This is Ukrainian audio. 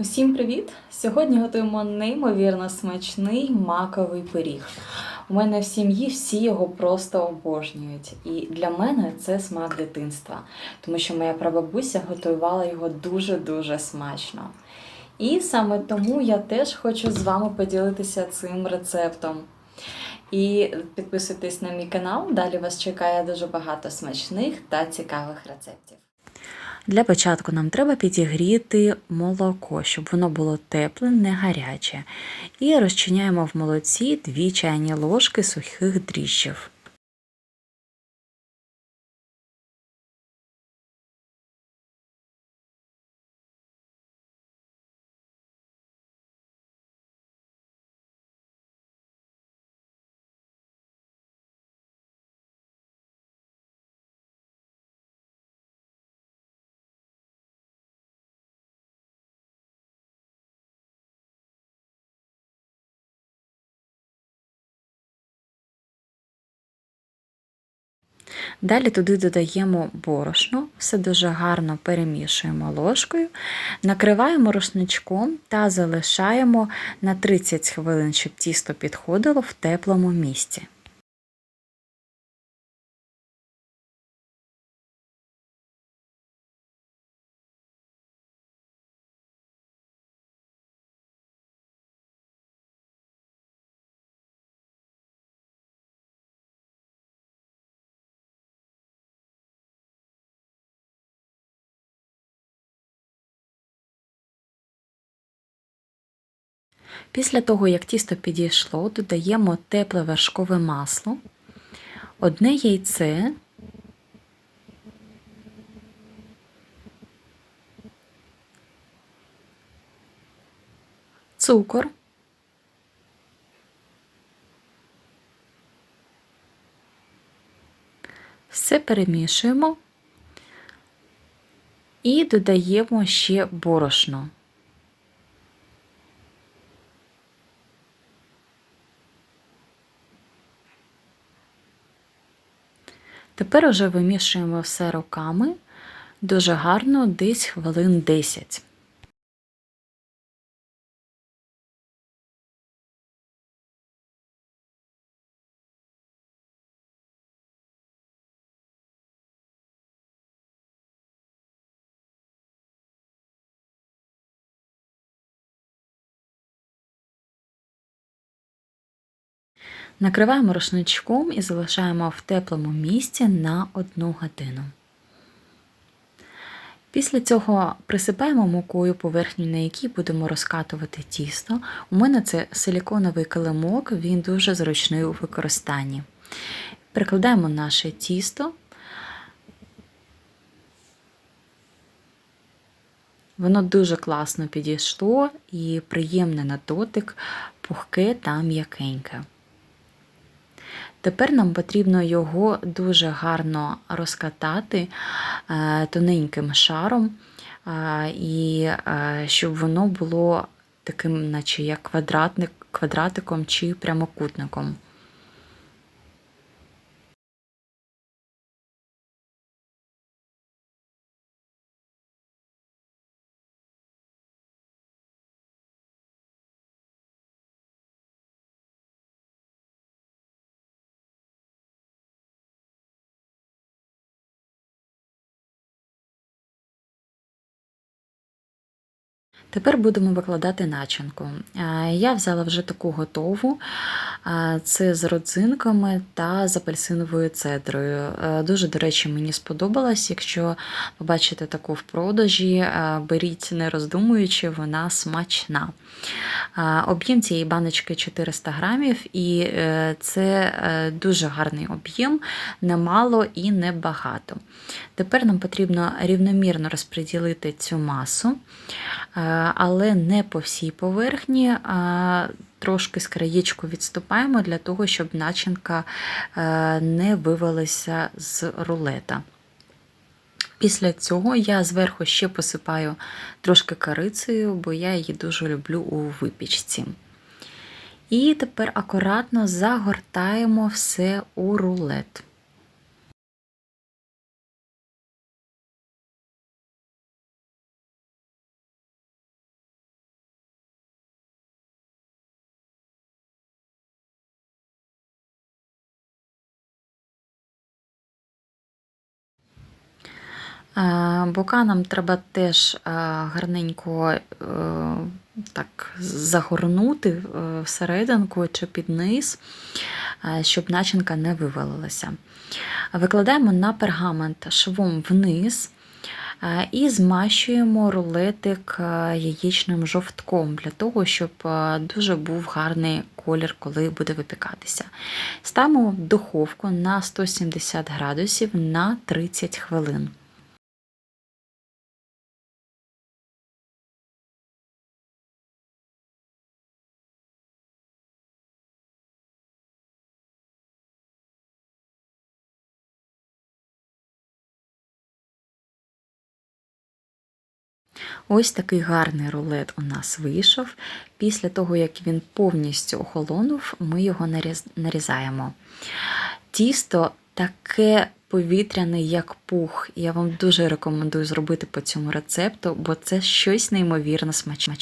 Усім привіт! Сьогодні готуємо неймовірно смачний маковий пиріг. У мене в сім'ї всі його просто обожнюють. І для мене це смак дитинства, тому що моя прабабуся готувала його дуже-дуже смачно. І саме тому я теж хочу з вами поділитися цим рецептом. І підписуйтесь на мій канал, далі вас чекає дуже багато смачних та цікавих рецептів. Для початку нам треба підігріти молоко, щоб воно було тепле, не гаряче. І розчиняємо в молоці 2 чайні ложки сухих дріжджів. Далі туди додаємо борошно, все дуже гарно перемішуємо ложкою, накриваємо рушничком та залишаємо на 30 хвилин, щоб тісто підходило в теплому місці. Після того, як тісто підійшло, додаємо тепле вершкове масло, одне яйце, цукор, все перемішуємо і додаємо ще борошно. Тепер уже вимішуємо все руками дуже гарно, десь хвилин 10. Накриваємо рушничком і залишаємо в теплому місці на одну годину. Після цього присипаємо мукою поверхню, на якій будемо розкатувати тісто. У мене це силіконовий килимок, він дуже зручний у використанні. Прикладаємо наше тісто. Воно дуже класно підійшло і приємне на дотик, пухке та м'якеньке. Тепер нам потрібно його дуже гарно розкатати е, тоненьким шаром, е, і е, щоб воно було таким, наче як квадратник, квадратиком чи прямокутником. Тепер будемо викладати начинку. Я взяла вже таку готову, це з родзинками та з апельсиновою цедрою. Дуже, до речі, мені сподобалось. Якщо побачите таку в продажі, беріть, не роздумуючи, вона смачна. Об'єм цієї баночки 400 грамів, і е, це е, дуже гарний об'єм, немало і небагато. Тепер нам потрібно рівномірно розподілити цю масу. Але не по всій поверхні, трошки з краєчку відступаємо для того, щоб начинка е, не вивелася з рулета. Після цього я зверху ще посипаю трошки карицею, бо я її дуже люблю у випічці. І тепер акуратно загортаємо все у рулет. Бока нам треба теж е, гарненько е, так загорнути е, всерединку чи під низ, е, щоб начинка не вивалилася. Викладаємо на пергамент швом вниз е, і змащуємо рулетик е, яєчним жовтком для того, щоб е, дуже був гарний колір, коли буде випікатися. Ставимо духовку на 170 градусів на 30 хвилин. Ось такий гарний рулет у нас вийшов. Після того, як він повністю охолонув, ми його нарізаємо. Тісто таке повітряне, як пух. Я вам дуже рекомендую зробити по цьому рецепту, бо це щось неймовірно смачне.